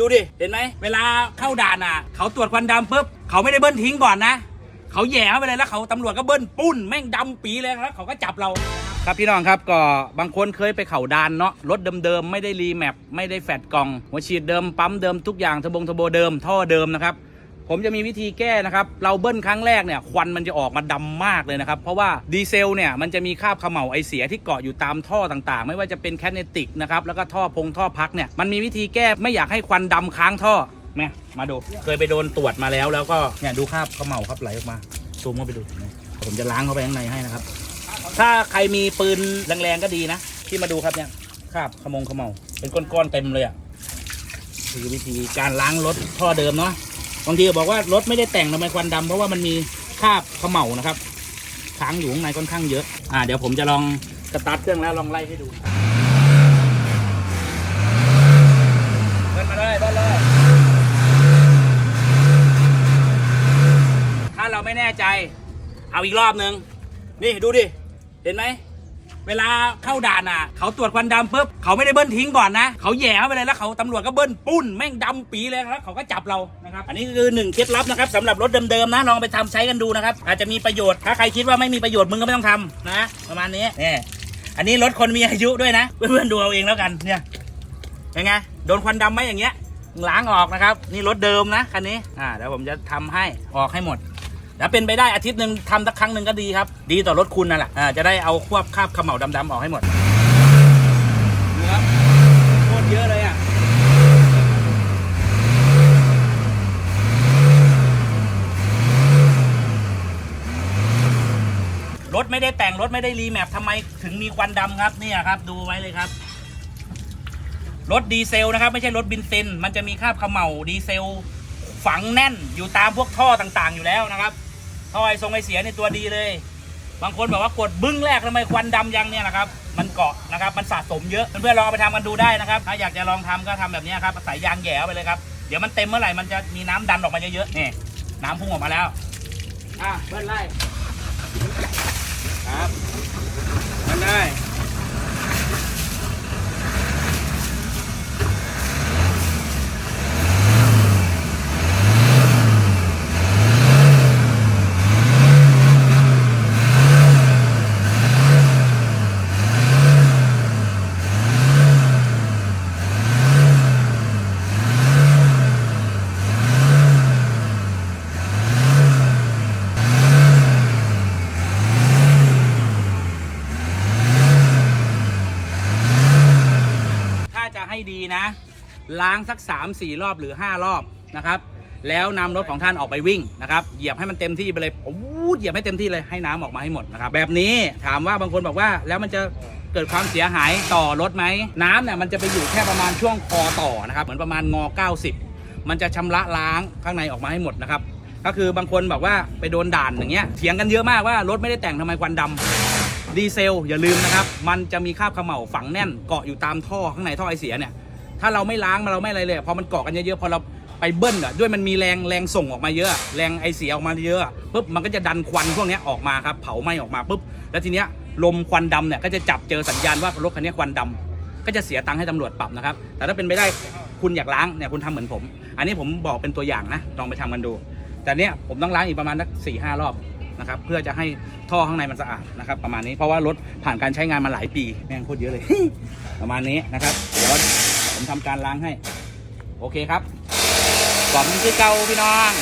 ดูดิ เห็นไหม เวลาเข้าด่านอะ เขาตรวจควันดำปุ๊บ เขาไม่ได้เบิ้ลทิ้งก่อนนะ เขาแย่เข้าไปเลยแล้วเขาตำรวจก็เบิ้ลปุ้นแม่งดำปีเลยแล้วเขาก็จับเรา ครับพี่น้องครับก็บางคนเคยไปเข่าดานเนาะรถเดิมๆไม่ได้รีแมปไม่ได้แฟดกล่องหัวฉีดเดิมปั๊มเดิมทุกอย่างทบงทบเดิมท่อเดิมนะครับ ผมจะมีวิธีแก้นะครับ เราเบิ้ลครั้งแรกเนี่ยควันมันจะออกมาดำมากเลยนะครับ เพราะว่าดีเซลเนี่ยมันจะมีคราบขม่าไอเสียที่เกาะอยู่ตามท่อต่างๆ ไม่ว่าจะเป็นแคเนติกนะครับแล้วก็ท่อพงท่อพักเนี่ยมันมีวิธีแก้ไม่อยากให้ควันดำค้างท่อแม่มาดูเคยไปโดนตรวจมาแล้วแล้วก็เนี่ยดูคราบขม่าครับไหลออกมาซูมเข้าไปดูนไหมผมจะล้างเข้าไปข้างในให้นะครับ ถ้าใครมีปืนแรงๆก็ดีนะ ที่มาดูครับเนี่ยคราบขมงขมเมาเป็นก้อนๆเต็มเลยอะคือวิธีการล้างรถท่อเดิมเนาะ บางทีบอกว่ารถไม่ได้แต่งทำไมควันดำเพราะว่ามันมีคราบขมเมานะครับค้างอยู่ข้างในค่อนข้างเยอะ อ่าเดี๋ยวผมจะลองสตาร์ทเครื่องแล้วลองไล่ให้ดูเบิ้ลมาเลยเบิ้ลเลยถ้าเราไม่แน่ใจ เอาอีกรอบนึงนี่ดูดิ เห็นไหม เวลาเข้าด่านอะ เขาตรวจควันดำปุ๊บเขาไม่ได้เบิ้ลทิ้งก่อนนะ เขาแย่เข้าไปเลยแล้วเขาตำรวจก็เบิ้ลปุ้นแม่งดำปีเลยแล้วเขาก็จับเรานะครับอันนี้คือหนึ่งเคล็ดลับนะครับสำหรับรถเดิมๆนะลองไปทำใช้กันดูนะครับ อาจจะมีประโยชน์ถ้าใครคิดว่าไม่มีประโยชน์มึงก็ไม่ต้องทำนะ ประมาณนี้นี่อันนี้รถคนมีอายุด้วยนะเพื่อนๆดูเอาเองแล้วกันเนี่ยยังไงโดนควันดำไหมอย่างเงี้ยล้างออกนะครับ นี่รถเดิมนะคันนี้อ่าเดี๋ยวผมจะทำให้ออกให้หมด ถ้าเป็นไปได้อาทิตย์หนึ่งทำสักครั้งหนึ่งก็ดีครับ ดีต่อรถคุณนั่นแหละอ่าจะได้เอาควบคราบเขม่าวดำๆออกให้หมดนี่ครับโคตรเยอะเลยอะรถไม่ได้แต่งรถไม่ได้รีแมปทำไมถึงมีควันดำครับเนี่ยครับ ดูไว้เลยครับ รถดีเซลนะครับ ไม่ใช่รถบินซิน มันจะมีคราบเขม่าดีเซลฝังแน่นอยู่ตามพวกท่อต่างๆอยู่แล้วนะครับ ท่อไอทรงไอเสียในตัวดีเลย บางคนบอกว่ากดบึ้งแรกทำไมควันดำยังเนี่ยนะครับ มันเกาะนะครับ มันสะสมเยอะ เพื่อนๆลองไปทำกันดูได้นะครับ ถ้าอยากจะลองทำก็ทำแบบนี้ครับใส่ยางแหย่ไปเลยครับ เดี๋ยวมันเต็มเมื่อไหร่มันจะมีน้ำดันออกมาเยอะๆ นี่ น้ำพุ่งออกมาแล้ว อะเบิ้ลไล่ ครับเบิ้ลได้ ให้ดีนะ ล้างสัก 3 4 รอบหรือ 5 รอบนะครับ แล้วนำรถของท่านออกไปวิ่งนะครับเหยียบให้มันเต็มที่ไปเลยโอ้โเหยียบให้เต็มที่เลยให้น้ำออกมาให้หมดนะครับแบบนี้ถามว่าบางคนบอกว่าแล้วมันจะเกิดความเสียหายต่อรถไหมน้ำเนี่ยมันจะไปอยู่แค่ประมาณช่วงคอต่อนะครับเหมือนประมาณงอ 90 มันจะชำระล้างข้างในออกมาให้หมดนะครับก็คือบางคนบอกว่าไปโดนด่านอย่างเงี้ยเถียงกันเยอะมากว่ารถไม่ได้แต่งทำไมควันดำ ดีเซลอย่าลืมนะครับ มันจะมีคราบขม่าฝังแน่นเกาะอยู่ตามท่อข้างในท่อไอเสียเนี่ย ถ้าเราไม่ล้างมันเราไม่อะไรเลย พอมันเกาะกันเยอะๆ พอเราไปเบิ้ลอะด้วยมันมีแรงแรงส่งออกมาเยอะ แรงไอเสียออกมาเยอะปุ๊บมันก็จะดันควันพวกนี้ออกมาครับ เผาไหม้ออกมาปุ๊บ แล้วทีเนี้ยลมควันดำเนี่ยก็จะจับเจอสัญญาณว่ารถคันนี้ควันดำก็จะเสียตังค์ให้ตำรวจปรับนะครับ แต่ถ้าเป็นไปได้คุณอยากล้างเนี่ยคุณทำเหมือนผม อันนี้ผมบอกเป็นตัวอย่างนะลองไปทำกันดู แต่เนี้ยผมต้องล้างอีกประมาณสักสี่ห้ารอบ นะครับเพื่อจะให้ท่อข้างในมันสะอาดนะครับประมาณนี้เพราะว่ารถผ่านการใช้งานมาหลายปีแม่งโคตรเยอะเลย ประมาณนี้นะครับเดี๋ยวผมทำการล้างให้ โอเคครับกล่อมคือเก่าพี่น้อง